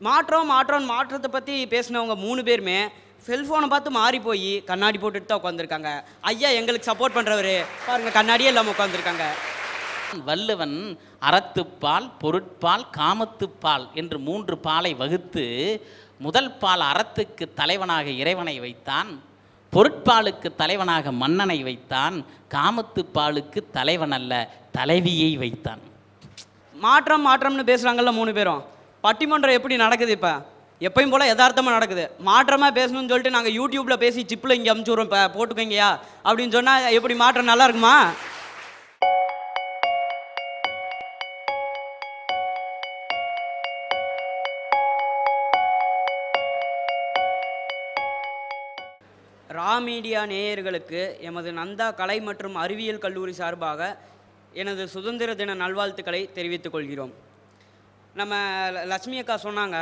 மாற்றம் மாற்றம் மாற்றத்தை பற்றி பேசினவங்க மூணு பேருமே செல்ஃபோனை பார்த்து மாறி போய் கண்ணாடி போட்டுட்டு தான் உட்காந்துருக்காங்க ஐயா எங்களுக்கு சப்போர்ட் பண்ணுறவர் பாருங்க கண்ணாடியே இல்லாமல் உட்காந்துருக்காங்க வள்ளுவன் அறத்துப்பால் பொருட்பால் காமத்துப்பால் என்று மூன்று பாலை வகுத்து முதல் பால் அறத்துக்கு தலைவனாக இறைவனை வைத்தான் பொருட்பாலுக்கு தலைவனாக மன்னனை வைத்தான் காமத்துப்பாலுக்கு தலைவன் அல்ல தலைவியை வைத்தான். மாற்றம் மாற்றம்னு பேசுகிறாங்கல்ல மூணு பேரும். பட்டிமன்றம் எப்படி நடக்குது இப்போ? எப்பயும் போல் யதார்த்தமாக நடக்குது. மாற்றமாக பேசணும்னு சொல்லிட்டு நாங்கள் யூடியூப்பில் பேசி சிப்பில் இங்கே அமுச்சுடுறோம் இப்போ போட்டுக்கோங்கயா அப்படின்னு சொன்னால் எப்படி மாற்றம் நல்லா இருக்குமா? ரா மீடியா நேயர்களுக்கு எமது நந்தா கலை மற்றும் அறிவியல் கல்லூரி சார்பாக எனது சுதந்திர தின நல்வாழ்த்துக்களை தெரிவித்துக் கொள்கிறோம். நம்ம லட்சுமி அக்கா சொன்னாங்க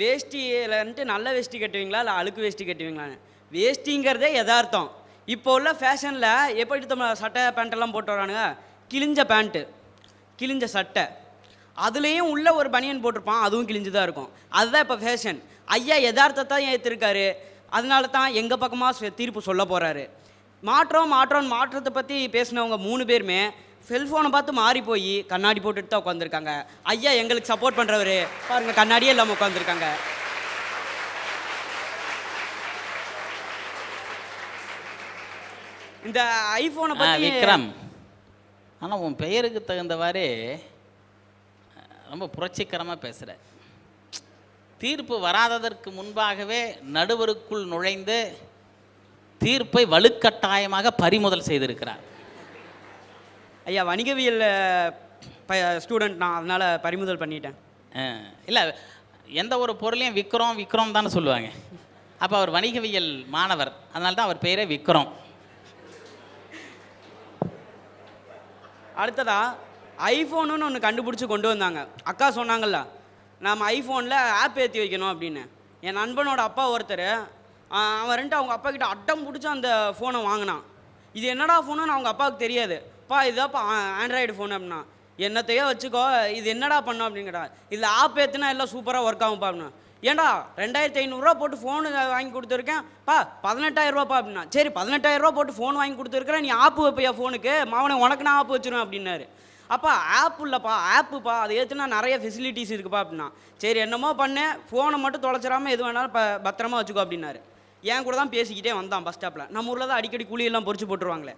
வேஷ்டியில் வந்துட்டு நல்ல வேஷ்டி கட்டுவீங்களா? இல்லை அழுக்கு வேஷ்டி கட்டுவீங்களான்னு? வேஷ்டிங்கிறதே யதார்த்தம். இப்போ உள்ள ஃபேஷனில் எப்படி நம்ம சட்டை பேண்ட்டெல்லாம் போட்டு வரானுங்க? கிழிஞ்ச பேண்ட்டு கிழிஞ்ச சட்டை. அதுலேயும் உள்ள ஒரு பனியன் போட்டிருப்பான் அதுவும் கிழிஞ்சு தான் இருக்கும். அதுதான் இப்போ ஃபேஷன். ஐயா யதார்த்தத்தை ஏற்றிருக்காரு அதனால தான் எங்கள் பக்கமாக தீர்ப்பு சொல்ல போகிறாரு மாற்றம் மாற்றம் மாற்றத்தை பற்றி பேசினவங்க மூணு பேருமே செல்ஃபோனை பார்த்து மாறி போய் கண்ணாடி போட்டுட்டு தான் உட்காந்துருக்காங்க. ஐயா எங்களுக்கு சப்போர்ட் பண்ணுறவர் பாருங்க கண்ணாடியே இல்லாமல் உட்காந்துருக்காங்க. இந்த ஐஃபோனை பற்றி விக்ரம். ஆனால் உன் பெயருக்கு தகுந்தவாறு ரொம்ப புரட்சிகரமாக பேசுகிற தீர்ப்பு வராததற்கு முன்பாகவே நடுவருக்குள் நுழைந்து தீர்ப்பை வலுக்கட்டாயமாக பறிமுதல் செய்திருக்கிறார். ஐயா வணிகவியல் ஸ்டூடெண்ட் நான் அதனால பறிமுதல் பண்ணிட்டேன். இல்லை எந்த ஒரு பொருளையும் விற்கிறோம் விற்கிறோம் தானே சொல்லுவாங்க. அப்போ அவர் வணிகவியல் மாணவர். அதனால தான் அவர் பெயரே விக்ரம் அடுத்ததா ஐஃபோனுன்னு ஒன்று கண்டுபிடிச்சி கொண்டு வந்தாங்க. அக்கா சொன்னாங்கல்ல நம்ம ஐஃபோனில் ஆப் ஏற்றி வைக்கணும் அப்படின்னு. என் நண்பனோட அப்பா ஒருத்தர் அவன் ரெண்டு அவங்க அப்பா கிட்ட அட்டம் பிடிச்சி அந்த ஃபோனை வாங்கினான். இது என்னடா ஃபோனுன்னு அவங்க அப்பாவுக்கு தெரியாது. பா இதாப்பா ஆண்ட்ராய்டு ஃபோன் அப்படின்னா என்னத்தையோ வச்சுக்கோ இது என்னடா பண்ணும் அப்படின்னு இதில் ஆப் ஏற்றுனா எல்லாம் சூப்பராக ஒர்க் ஆகும்ப்பா அப்படின்னா ஏன்டா ரெண்டாயிரத்தி ஐநூறுரூவா போட்டு ஃபோனு வாங்கி கொடுத்துருக்கேன்? பா பதினெட்டாயிரரூவாப்பா அப்படின்னா சரி பதினெட்டாயிரரூவா போட்டு ஃபோன் வாங்கி கொடுத்துருக்குறேன் நீ ஆப்பு வைப்பியா ஃபோனுக்கு மாவனை உனக்கு நான் ஆப்பு வச்சிருவேன் அப்படின்னாரு அப்பா ஆப் இல்லைப்பா ஆப்புப்பா அதை ஏற்றுனா நிறைய ஃபெசிலிட்டிஸ் இருக்குப்பா அப்படின்னா சரி என்னமோ பண்ணேன் ஃபோனை மட்டும் தொலைச்சிடாம எது வேணாலும் ப பத்திரமா வச்சுக்கோ அப்படின்னாரு என் கூட தான் பேசிக்கிட்டே வந்தான் பஸ் ஸ்டாப்பில் நம்ம ஊரில் தான் அடிக்கடி கூலியெல்லாம் பொறிச்சு போட்டுருவாங்களே.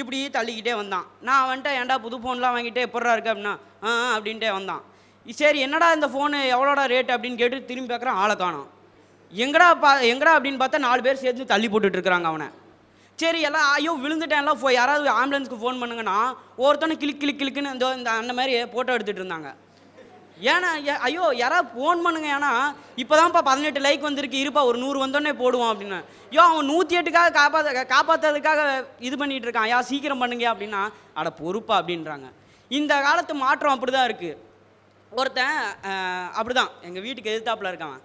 இப்படி தள்ளிக்கிட்டே வந்தான். நான் வந்துட்டு ஏன்டா புது ஃபோன்லாம் வாங்கிட்டு எப்பட்றா இருக்கு? அப்படின்னா ஆ அப்படின்ட்டே வந்தான். சரி என்னடா இந்த ஃபோனு எவ்வளோடா ரேட் அப்படின்னு கேட்டு திரும்பி பார்க்குறான் ஆளை காணோம். எங்கடா பா எங்கடா அப்படின்னு பார்த்தா நாலு பேர் சேர்ந்து தள்ளி போட்டுட்ருக்குறாங்க அவனை. சரி எல்லாம் ஐயோ விழுந்துட்டேன் எல்லாம் போய் யாராவது ஆம்புலன்ஸ்க்கு ஃபோன் பண்ணுங்கன்னா ஒருத்தனை கிளிக் கிளிக் கிளிக்குன்னு இந்த அந்த மாதிரி ஃபோட்டோ எடுத்துகிட்டு இருந்தாங்க. ஏன்னா ஐயோ யாராவது ஃபோன் பண்ணுங்க ஏன்னா இப்போதான்ப்பா பதினெட்டு லைக் வந்திருக்கு இருப்பா ஒரு நூறு வந்தோடனே போடுவோம் அப்படின்னு. ஐயோ அவன் நூற்றி எட்டுக்காக காப்பாற்ற காப்பாற்றுறதுக்காக இது பண்ணிட்டு இருக்கான். ஐயா சீக்கிரம் பண்ணுங்க அப்படின்னா அட பொறுப்பா அப்படின்றாங்க. இந்த காலத்து மாற்றம் அப்படி தான் இருக்குது ஒருத்தன் அப்படி தான் எங்கள் வீட்டுக்கு எதிர்த்தாப்புல இருக்கான்.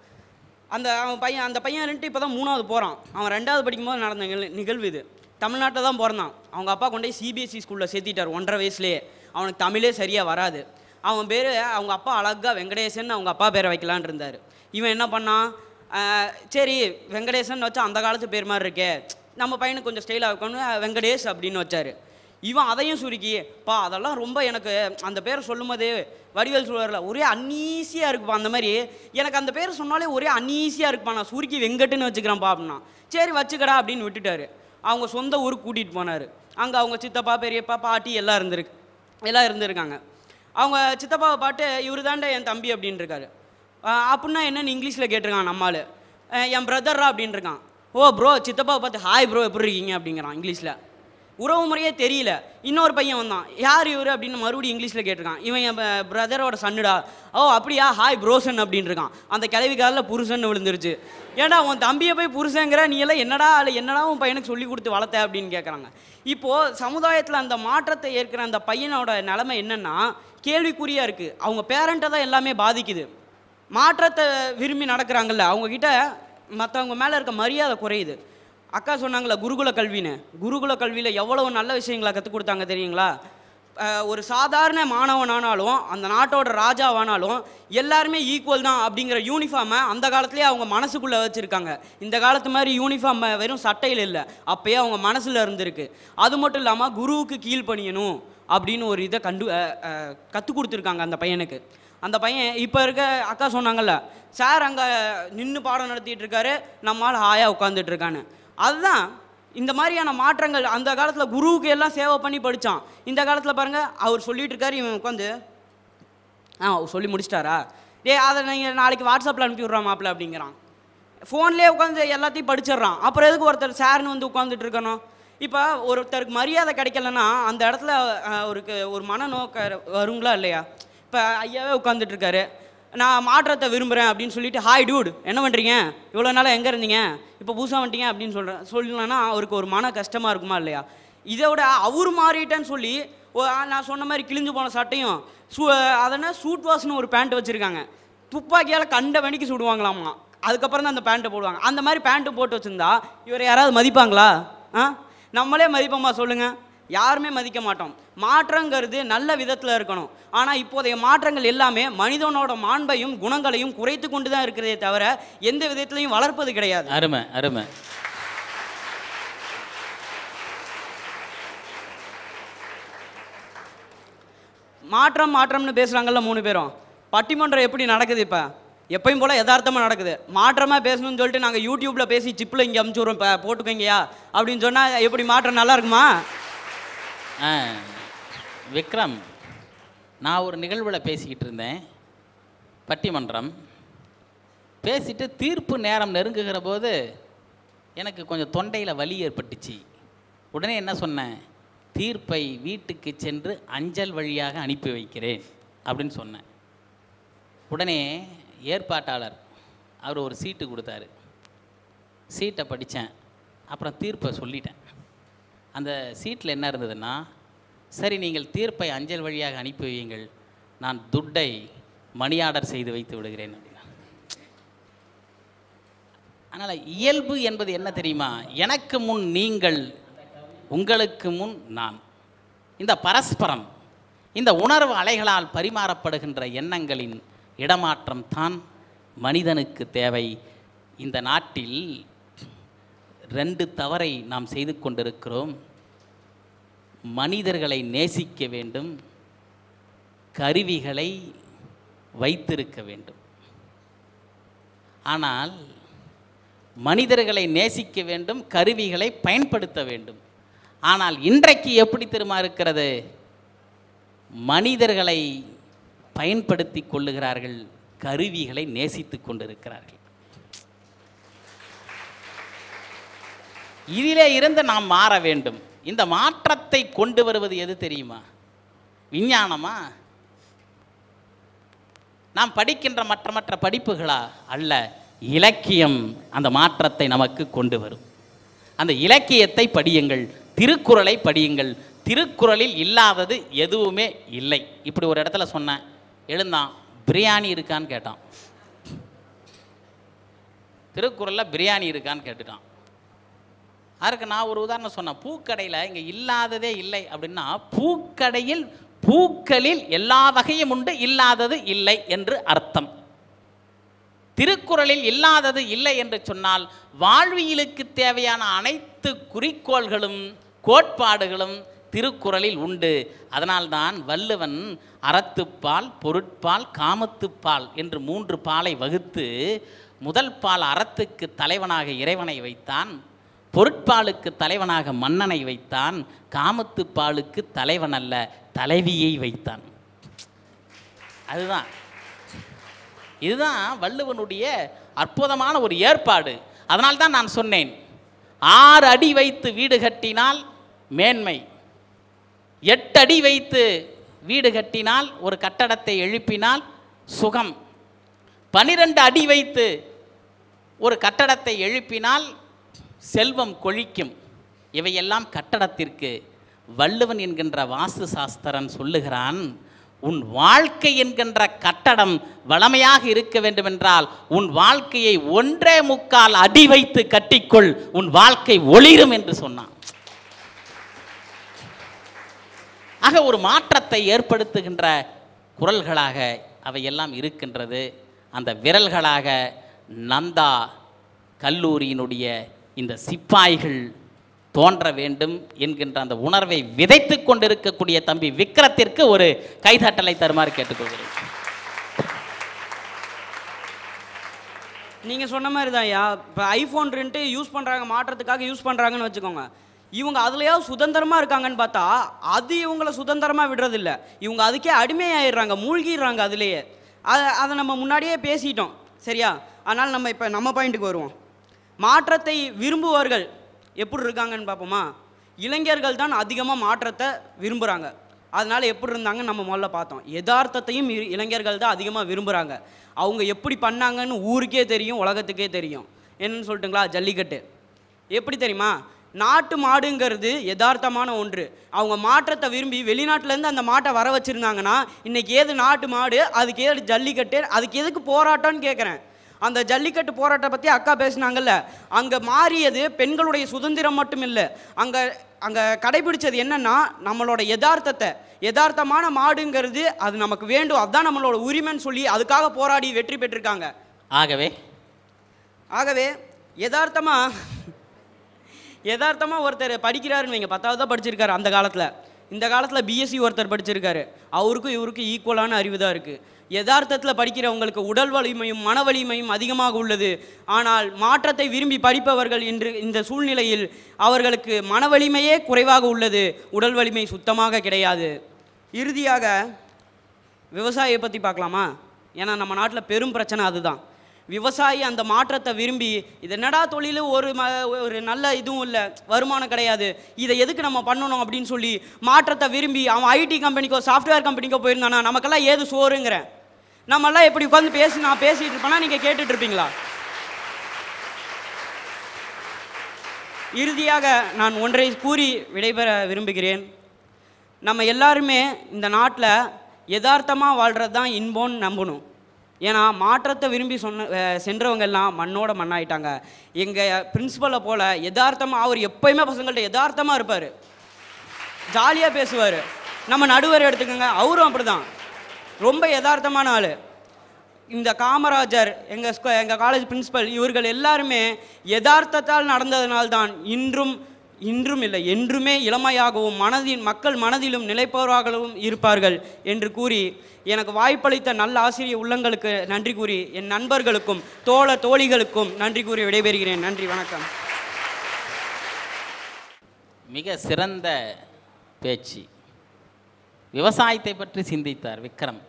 அந்த அவன் பையன் அந்த பையன் ரெண்டு இப்போ தான் மூணாவது போகிறான் அவன் ரெண்டாவது படிக்கும்போது நடந்த நிகழ் நிகழ்வு இது. தமிழ்நாட்டில் தான் பிறந்தான். அவங்க அப்பா கொண்டு போய் சிபிஎஸ்சி ஸ்கூலில் சேர்த்திட்டார் ஒன்றரை வயசுலேயே. அவனுக்கு தமிழே சரியாக வராது. அவன் பேர் அவங்க அப்பா அழகா வெங்கடேசன் அவங்க அப்பா பேரை வைக்கலான்னு இருந்தார். இவன் என்ன பண்ணான்? சரி வெங்கடேசன் வச்சா அந்த காலத்து பேர் மாதிரி இருக்கே. நம்ம பையனுக்கு கொஞ்சம் ஸ்டைலாக இருக்கணும் வெங்கடேஷ் அப்படின்னு வச்சார். இவன் அதையும் சுருக்கி பா அதெல்லாம் ரொம்ப எனக்கு அந்த பேரை சொல்லும்போது வடிவேல் சொல்லுவார்ல ஒரே அன்னீசியாக இருக்குப்பா அந்த மாதிரி. எனக்கு அந்த பேர் சொன்னாலே ஒரே அன்னீசியாக இருக்குப்பா நான் சுருக்கி வெங்கட்டுன்னு வச்சுக்கிறேன்ப்பா அப்படின்னா. சரி வச்சுக்கடா அப்படின்னு விட்டுட்டாரு. அவங்க சொந்த ஊருக்கு கூட்டிகிட்டு போனார். அங்கே அவங்க சித்தப்பா பெரியப்பா பாட்டி எல்லாம் இருந்திருக்கு எல்லாம் இருந்திருக்காங்க. அவங்க சித்தப்பாவை பாட்டு இவர் தாண்டா என் தம்பி அப்படின்னு இருக்காரு அப்படின்னா என்னன்னு இங்கிலீஷில் கேட்டிருக்கான் நம்மால் என் பிரதர்ரா அப்படின்னு இருக்கான் ஓ ப்ரோ சித்தப்பாவை பார்த்து ஹாய் ப்ரோ எப்படி இருக்கீங்க? அப்படிங்கிறான் இங்கிலீஷில். உறவு முறையே தெரியல. இன்னொரு பையன் வந்தான். யார் இவர்? அப்படின்னு மறுபடியும் இங்கிலீஷில் கேட்டிருக்கான். இவன் என் பிரதரோட சன்னுடா ஓ அப்படியா? ஹாய் ப்ரோசன் அப்படின்னு இருக்கான் அந்த கிளவி காலில் புருஷன் விழுந்துருச்சு. ஏன்டா உன் தம்பியை போய் புருஷங்கிற நீ எல்லாம் என்னடா அல்ல என்னடா உன் பையனுக்கு சொல்லி கொடுத்து வளர்த்த? அப்படின்னு கேட்குறாங்க இப்போது சமுதாயத்தில் அந்த மாற்றத்தை ஏற்கிற அந்த பையனோட நிலைமை என்னென்னா கேள்விக்குறியாக இருக்குது அவங்க பேரண்ட்டை தான் எல்லாமே பாதிக்குது. மாற்றத்தை விரும்பி நடக்கிறாங்கல்ல அவங்கக்கிட்ட மற்றவங்க மேலே இருக்க மரியாதை குறையுது. அக்கா சொன்னாங்களே குருகுல கல்வின்னு. குருகுல கல்வியில் எவ்வளவு நல்ல விஷயங்களை கற்றுக் கொடுத்தாங்க தெரியுங்களா? ஒரு சாதாரண மாணவனானாலும் அந்த நாட்டோட ராஜாவானாலும் எல்லாருமே ஈக்குவல் தான் அப்படிங்கிற யூனிஃபார்மை அந்த காலத்துலேயே அவங்க மனசுக்குள்ளே வச்சுருக்காங்க. இந்த காலத்து மாதிரி யூனிஃபார்ம் வெறும் சட்டையில் இல்லை. அப்போயே அவங்க மனசில் இருந்திருக்கு. அது மட்டும் இல்லாமல் குருவுக்கு கீழ்ப்பணியணும் அப்படின்னு ஒரு இதை கண்டு கற்றுக் கொடுத்துருக்காங்க அந்த பையனுக்கு. அந்த பையன் இப்போ இருக்க அக்கா சொன்னாங்கல்ல சார் அங்கே நின்று பாடம் நடத்திட்டு இருக்காரு. நம்மால் ஹாயாக உட்காந்துட்டு இருக்கான்னு. அதுதான் இந்த மாதிரியான மாற்றங்கள் அந்த காலத்தில் குருவுக்கு எல்லாம் சேவை பண்ணி படித்தான் இந்த காலத்தில் பாருங்கள் அவர் சொல்லிகிட்டு இருக்காரு இவன் உட்காந்து ஆ சொல்லி முடிச்சிட்டாரா? டேய் அதை நீங்கள் நாளைக்கு வாட்ஸ்அப்பில் அனுப்பி விட்றான் மாப்பிள்ள அப்படிங்கிறான். ஃபோன்லேயே உட்காந்து எல்லாத்தையும் படிச்சிடுறான். அப்புறம் எதுக்கு ஒருத்தர் சார்னு வந்து உட்காந்துட்டு இருக்கணும்? இப்போ ஒருத்தருக்கு மரியாதை கிடைக்கலன்னா அந்த இடத்துல அவருக்கு ஒரு மனநோக்க வருங்களா இல்லையா? இப்போ ஐயாவே உட்காந்துட்டு இருக்காரு. நான் மாற்றத்தை விரும்புகிறேன் அப்படின்னு சொல்லிட்டு ஹாய் டூட் என்ன பண்ணுறீங்க இவ்வளோ நாளாக எங்கே இருந்தீங்க? இப்போ புதுசாக வந்துட்டீங்க அப்படின்னு சொல்கிறேன் சொல்லலன்னா அவருக்கு ஒரு மன கஷ்டமாக இருக்குமா இல்லையா? இதை விட அவர் மாறிட்டேன்னு சொல்லி ஓ- நான் சொன்ன மாதிரி கிழிஞ்சு போன சட்டையும் சூ அதனால் சூட் வாஷ்னு ஒரு பேண்ட் வச்சுருக்காங்க. துப்பாக்கியால் கண்ட வணிக்கி சுடுவாங்களாமா? அதுக்கப்புறம் தான் அந்த பேண்ட்டை போடுவாங்க. அந்த மாதிரி பேண்ட்டு போட்டு வச்சுருந்தா இவர் யாராவது மதிப்பாங்களா? ஆ? நம்மளே மதிப்போம்மா சொல்லுங்கள் யாருமே மதிக்க மாட்டோம். மாற்றங்கிறது நல்ல விதத்தில் இருக்கணும். ஆனால் இப்போதைய மாற்றங்கள் எல்லாமே மனிதனோட மாண்பையும் குணங்களையும் குறைத்து கொண்டு தான் இருக்கிறதே தவிர எந்த விதத்துலையும் வளர்ப்பது கிடையாது. அருமை அருமை. மாற்றம் மாற்றம்னு பேசுகிறாங்கல்ல மூணு பேரும். பட்டிமன்றம் எப்படி நடக்குது இப்போ? எப்பயும் போல் யதார்த்தமாக நடக்குது. மாற்றமாக பேசணும்னு சொல்லிட்டு நாங்கள் யூடியூப்பில் பேசி சிப்பில் இங்கே அமுச்சு விட்றோம் இப்போ போட்டுக்கோங்கயா அப்படின்னு சொன்னால் எப்படி மாற்றம் நல்லா இருக்குமா? விக்ரம் நான் ஒரு நிகழ்வில் பேசிக்கிட்டு இருந்தேன். பட்டிமன்றம். பேசிட்டு தீர்ப்பு நேரம் நெருங்குகிற போது எனக்கு கொஞ்சம் தொண்டையில் வலி ஏற்பட்டுச்சு. உடனே என்ன சொன்னேன்? தீர்ப்பை வீட்டுக்கு சென்று அஞ்சல் வழியாக அனுப்பி வைக்கிறேன் அப்படின்னு சொன்னேன். உடனே ஏற்பாட்டாளர் அவர் ஒரு சீட்டு கொடுத்தாரு. சீட்டை படித்தேன் அப்புறம் தீர்ப்பை சொல்லிட்டேன். அந்த சீட்டில் என்ன இருந்ததுன்னா சரி நீங்கள் தீர்ப்பை அஞ்சல் வழியாக அனுப்பி வையுங்கள். நான் துட்டை மணி ஆர்டர் செய்து வைத்து விடுகிறேன் அப்படின்னா அதனால் இயல்பு என்பது என்ன தெரியுமா? எனக்கு முன் நீங்கள் உங்களுக்கு முன் நான். இந்த பரஸ்பரம் இந்த உணர்வு அலைகளால் பரிமாறப்படுகின்ற எண்ணங்களின் இடமாற்றம் தான் மனிதனுக்கு தேவை. இந்த நாட்டில் ரெண்டு தவறை நாம் செய்து கொண்டிருக்கிறோம். மனிதர்களை நேசிக்க வேண்டும் கருவிகளை வைத்திருக்க வேண்டும். ஆனால் மனிதர்களை நேசிக்க வேண்டும் கருவிகளை பயன்படுத்த வேண்டும். ஆனால் இன்றைக்கு எப்படி திருமா இருக்கிறது? மனிதர்களை பயன்படுத்தி கொள்ளுகிறார்கள் கருவிகளை நேசித்து கொண்டிருக்கிறார்கள். இதிலே இருந்து நாம் மாற வேண்டும். இந்த மாற்றத்தை கொண்டு வருவது எது தெரியுமா? விஞ்ஞானமா? நாம் படிக்கின்ற மற்ற மற்ற படிப்புகளா? அல்ல இலக்கியம் அந்த மாற்றத்தை நமக்கு கொண்டு வரும். அந்த இலக்கியத்தை படியுங்கள் திருக்குறளை படியுங்கள். திருக்குறளில் இல்லாதது எதுவுமே இல்லை. இப்படி ஒரு இடத்துல சொன்னேன். எழுந்தான் பிரியாணி இருக்கான்னு கேட்டான். திருக்குறளில் பிரியாணி இருக்கான்னு கேட்டுட்டான். அதுக்கு நான் ஒரு உதாரணம் சொன்னேன். பூக்கடையில் இங்கே இல்லாததே இல்லை அப்படின்னா பூக்கடையில் பூக்களில் எல்லா வகையும் உண்டு இல்லாதது இல்லை என்று அர்த்தம். திருக்குறளில் இல்லாதது இல்லை என்று சொன்னால் வாழ்வியலுக்கு தேவையான அனைத்து குறிக்கோள்களும் கோட்பாடுகளும் திருக்குறளில் உண்டு. அதனால்தான் வள்ளுவன் அறத்துப்பால் பொருட்பால் காமத்துப்பால் என்று மூன்று பாலை வகுத்து முதல் பால் அறத்துக்கு தலைவனாக இறைவனை வைத்தான் பொருட்பாலுக்கு தலைவனாக மன்னனை வைத்தான் காமத்து பாலுக்கு தலைவன் அல்ல தலைவியை வைத்தான். அதுதான். இதுதான் வள்ளுவனுடைய அற்புதமான ஒரு ஏற்பாடு. அதனால்தான் நான் சொன்னேன் ஆறு அடி வைத்து வீடு கட்டினால் மேன்மை எட்டு அடி வைத்து வீடு கட்டினால் ஒரு கட்டடத்தை எழுப்பினால் சுகம் பனிரெண்டு அடி வைத்து ஒரு கட்டடத்தை எழுப்பினால் செல்வம் கொழிக்கும். இவையெல்லாம் கட்டடத்திற்கு வள்ளுவன் என்கின்ற வாஸ்து சாஸ்திரன் சொல்லுகிறான் உன் வாழ்க்கை என்கின்ற கட்டடம் வளமையாக இருக்க வேண்டுமென்றால் உன் வாழ்க்கையை ஒன்றே முக்கால் அடி வைத்து கட்டிக்கொள் உன் வாழ்க்கை ஒளிரும் என்று சொன்னான். ஆக ஒரு மாற்றத்தை ஏற்படுத்துகின்ற குரல்களாக அவையெல்லாம் இருக்கின்றது. அந்த விரல்களாக நந்தா கல்லூரியினுடைய இந்த சிப்பாய்கள் தோன்ற வேண்டும் என்கின்ற அந்த உணர்வை விதைத்து கொண்டிருக்கக்கூடிய தம்பி விக்ரத்திற்கு ஒரு கைதட்டலை தருமாறு கேட்டுக்கொள்கிறேன். நீங்கள் சொன்ன மாதிரி தான் ஐயா. இப்போ ஐஃபோன் ரெண்டு யூஸ் பண்ணுறாங்க மாற்றத்துக்காக யூஸ் பண்ணுறாங்கன்னு வச்சுக்கோங்க. இவங்க அதுலையாவது சுதந்திரமாக இருக்காங்கன்னு பார்த்தா அது இவங்கள சுதந்திரமாக விடுறதில்ல. இவங்க அதுக்கே அடிமையாயிடுறாங்க மூழ்கிடுறாங்க அதுலேயே. அதை அதை நம்ம முன்னாடியே பேசிட்டோம். சரியா? அதனால் நம்ம இப்போ நம்ம பாயிண்ட்டுக்கு வருவோம். மாற்றத்தை விரும்புவர்கள். எப்படி இருக்காங்கன்னு பார்ப்போமா? இளைஞர்கள் தான் அதிகமாக மாற்றத்தை விரும்புகிறாங்க அதனால் எப்படி இருந்தாங்கன்னு நம்ம முதல்ல பார்த்தோம். யதார்த்தத்தையும் இ- இளைஞர்கள் தான் அதிகமாக விரும்புகிறாங்க அவங்க எப்படி பண்ணாங்கன்னு ஊருக்கே தெரியும் உலகத்துக்கே தெரியும். என்னன்னு சொல்லட்டுங்களா? ஜல்லிக்கட்டு. எப்படி தெரியுமா? நாட்டு மாடுங்கிறது யதார்த்தமான ஒன்று. அவங்க மாற்றத்தை விரும்பி வெளிநாட்டிலேருந்து அந்த மாட்டை வர வச்சுருந்தாங்கன்னா இன்னைக்கு ஏது நாட்டு மாடு அதுக்கு ஏது ஜல்லிக்கட்டு அதுக்கு எதுக்கு போராட்டம்னு கேட்குறேன் அந்த ஜல்லிக்கட்டு போராட்டத்தை பற்றி அக்கா பேசுனாங்கல்ல. அங்கே மாறியது பெண்களுடைய சுதந்திரம் மட்டும் இல்லை. அங்கே அங்கே கடைபிடிச்சது என்னன்னா நம்மளோட யதார்த்தத்தை. யதார்த்தமான மாடுங்கிறது அது நமக்கு வேண்டும். அதுதான் நம்மளோட உரிமைன்னு சொல்லி அதுக்காக போராடி வெற்றி பெற்றிருக்காங்க. ஆகவே? ஆகவே யதார்த்தமா யதார்த்தமா ஒருத்தர் படிக்கிறாருன்னு வைங்க. பத்தாவது தான் படிச்சிருக்காரு அந்த காலத்தில். இந்த காலத்தில் பிஎஸ்சி ஒருத்தர் படிச்சிருக்காரு. அவருக்கும் இவருக்கும் ஈக்குவலான அறிவு தான் இருக்குது யதார்த்தத்தில் படிக்கிறவங்களுக்கு உடல் வலிமையும் மன வலிமையும் அதிகமாக உள்ளது. ஆனால் மாற்றத்தை விரும்பி படிப்பவர்கள் இன்று இந்த சூழ்நிலையில் அவர்களுக்கு மன வலிமையே குறைவாக உள்ளது. உடல் வலிமை சுத்தமாக கிடையாது. இறுதியாக விவசாயியை பற்றி பார்க்கலாமா? ஏன்னா நம்ம நாட்டில் பெரும் பிரச்சனை அதுதான். விவசாயி அந்த மாற்றத்தை விரும்பி இது என்னடா தொழில் ஒரு ம ஒரு நல்ல இதுவும் இல்லை வருமானம் கிடையாது இதை எதுக்கு நம்ம பண்ணணும் அப்படின்னு சொல்லி மாற்றத்தை விரும்பி அவன் ஐடி கம்பெனிக்கோ சாஃப்ட்வேர் கம்பெனிக்கோ போயிருந்தானா நமக்கெல்லாம் ஏது சோறுங்கிறேன் நம்மெல்லாம் எப்படி உட்காந்து பேசி நான் பேசிட்டு இருப்பேனா நீங்கள் கேட்டுட்டு இருப்பீங்களா? இறுதியாக நான் ஒன்றை கூறி விடைபெற விரும்புகிறேன். நம்ம எல்லாருமே இந்த நாட்டில் யதார்த்தமாக வாழ்கிறது தான் இன்போன்னு நம்பணும். ஏன்னா மாற்றத்தை விரும்பி சொன்ன சென்றவங்க எல்லாம் மண்ணோட மண்ணாயிட்டாங்க. எங்கள் பிரின்சிபலை போல் யதார்த்தமாக அவர் எப்போயுமே பசங்கள்கிட்ட யதார்த்தமாக இருப்பார். ஜாலியாக பேசுவார். நம்ம நடுவர் எடுத்துக்கோங்க அவரும் அப்படிதான். ரொம்ப யதார்த்தமான ஆள். இந்த காமராஜர் எங்கள் ஸ்கூ எங்கள் காலேஜ் பிரின்ஸிபல் இவர்கள் எல்லாருமே யதார்த்தத்தால் நடந்ததனால்தான் இன்றும் இன்றும் இல்லை என்றுமே இளமையாகவும் மனதின் மக்கள் மனதிலும் நிலைப்பவராகவும் இருப்பார்கள் என்று கூறி எனக்கு வாய்ப்பளித்த நல்ல ஆசிரிய உள்ளங்களுக்கு நன்றி கூறி என் நண்பர்களுக்கும் தோழ தோழிகளுக்கும் நன்றி கூறி விடைபெறுகிறேன். நன்றி வணக்கம். மிக சிறந்த பேச்சு. விவசாயத்தை பற்றி சிந்தித்தார் விக்ரம்.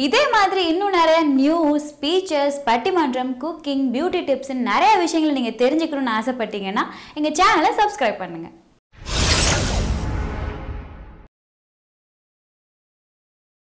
இதே மாதிரி இன்னும் நிறைய நியூஸ் ஸ்பீச்சஸ் பட்டிமன்றம் குக்கிங் பியூட்டி டிப்ஸ்னு நிறைய விஷயங்களை நீங்கள் தெரிஞ்சுக்கணும்னு ஆசைப்பட்டீங்கன்னா எங்கள் சேனலை சப்ஸ்கிரைப் பண்ணுங்கள்